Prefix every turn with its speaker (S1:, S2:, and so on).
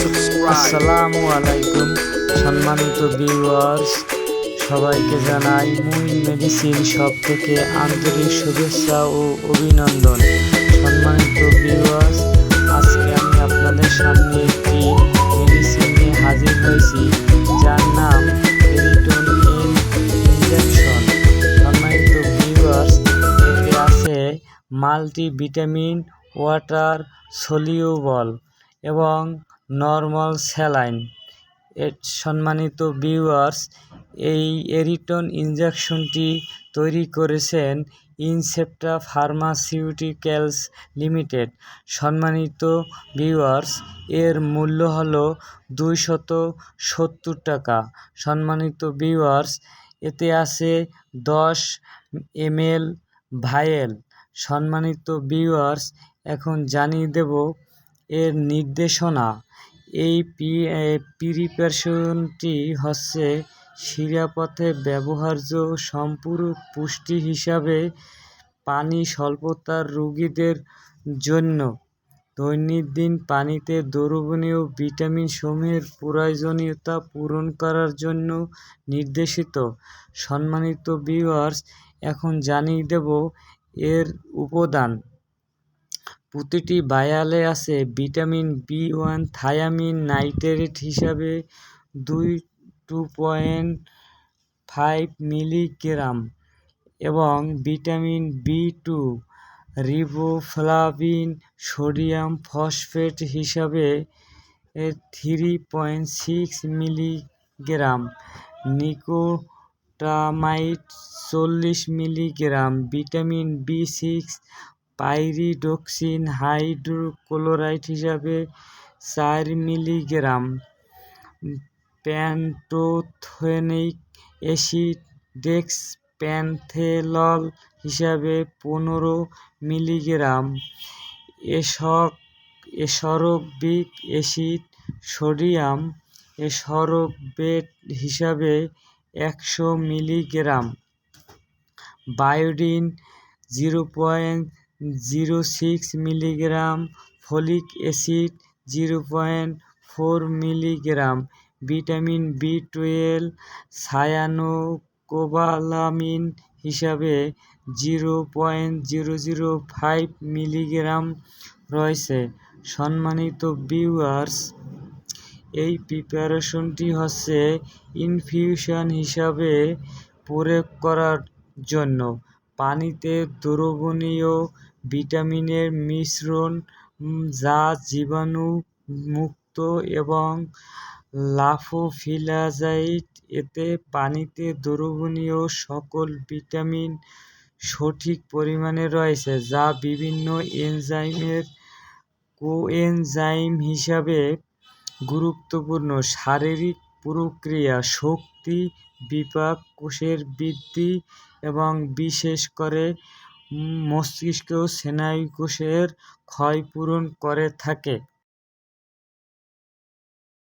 S1: আসসালামু আলাইকুম সম্মানিত ভিউয়ার্স সবাইকে জানাই মুই মেডিসিন সব থেকে আন্তরিক শুভেচ্ছা ও অভিনন্দন। সম্মানিত ভিউয়ার্স আজকে আমি আপনাদের সামনে একটি মেডিসিন নিয়ে হাজির হয়েছি, যার নাম পেরিটন ইন ইনজেকশন। সম্মানিত ভিউয়ার্স এতে আছে মাল্টিভিটামিন, ওয়াটার, সলিউবল এবং নর্মাল স্যালাইন। এর সম্মানিত ভিউয়ার্স, এই এরিটন ইনজেকশনটি তৈরি করেছেন ইনসেপ্টা ফার্মাসিউটিক্যালস লিমিটেড। সম্মানিত ভিউয়ার্স, এর মূল্য হলো দুইশত সত্তর টাকা। সম্মানিত ভিউয়ার্স, এতে আছে দশ এমএল ভায়েল সম্মানিত ভিউয়ার্স, এখন জানিয়ে দেব এর নির্দেশনা। এই প্রিপারেশনটি হচ্ছে শিরাপথে ব্যবহার্য সম্পূরক পুষ্টি হিসাবে পানি স্বল্পতার রোগীদের জন্য। দৈনন্দিন পানিতে দ্রবণীয় ভিটামিন সমূহের প্রয়োজনীয়তা পূরণ করার জন্য নির্দেশিত। সম্মানিত ভিউয়ার্স, এখন জানিয়ে দেব এর উপাদান। প্রতিটি ভায়ালে আছে vitamin B one, thiamine nitrate হিসাবে দুই, টু পয়েন্ট ফাইভ মিলিগ্রাম এবং vitamin B two, riboflavin, sodium phosphate হিসাবে three point six milligram nicotinamide চল্লিশ milligram, vitamin B six pyridoxine hydrochloride হিসাবে চার মিলিগ্রাম। প্যান্টোথেনিক অ্যাসিড ডেক্সপ্যান্থেলল হিসাবে পনেরো মিলিগ্রাম। এসক এসরবিক অ্যাসিড সোডিয়াম এসরবেট হিসাবে একশো milligram. Biotin zero point zero six milligram folic acid, zero point four milligram vitamin B twelve cyanocobalamin হিসাবে zero point zero zero five milligram রয়েছে। সম্মানিত viewers, এই প্রিপারেশনটি হচ্ছে ইনফিউশন হিসাবে প্রয়োগ করার জন্য। পানিতে দ্রবণীয় ভিটামিনের মিশ্রণ যা জীবাণু মুক্ত এবং লাফোফিলাজাইট এতে পানিতে দ্রবণীয় সকল ভিটামিন সঠিক পরিমাণে রয়েছে, যা বিভিন্ন এনজাইমের কোএনজাইম হিসাবে গুরুত্বপূর্ণ। শারীরিক প্রক্রিয়া, শক্তি বিপাক, কোষের বৃদ্ধি এবং বিশেষ করে মস্তিষ্ক স্নায়ুকোষের ক্ষয়পূরণ করে থাকে।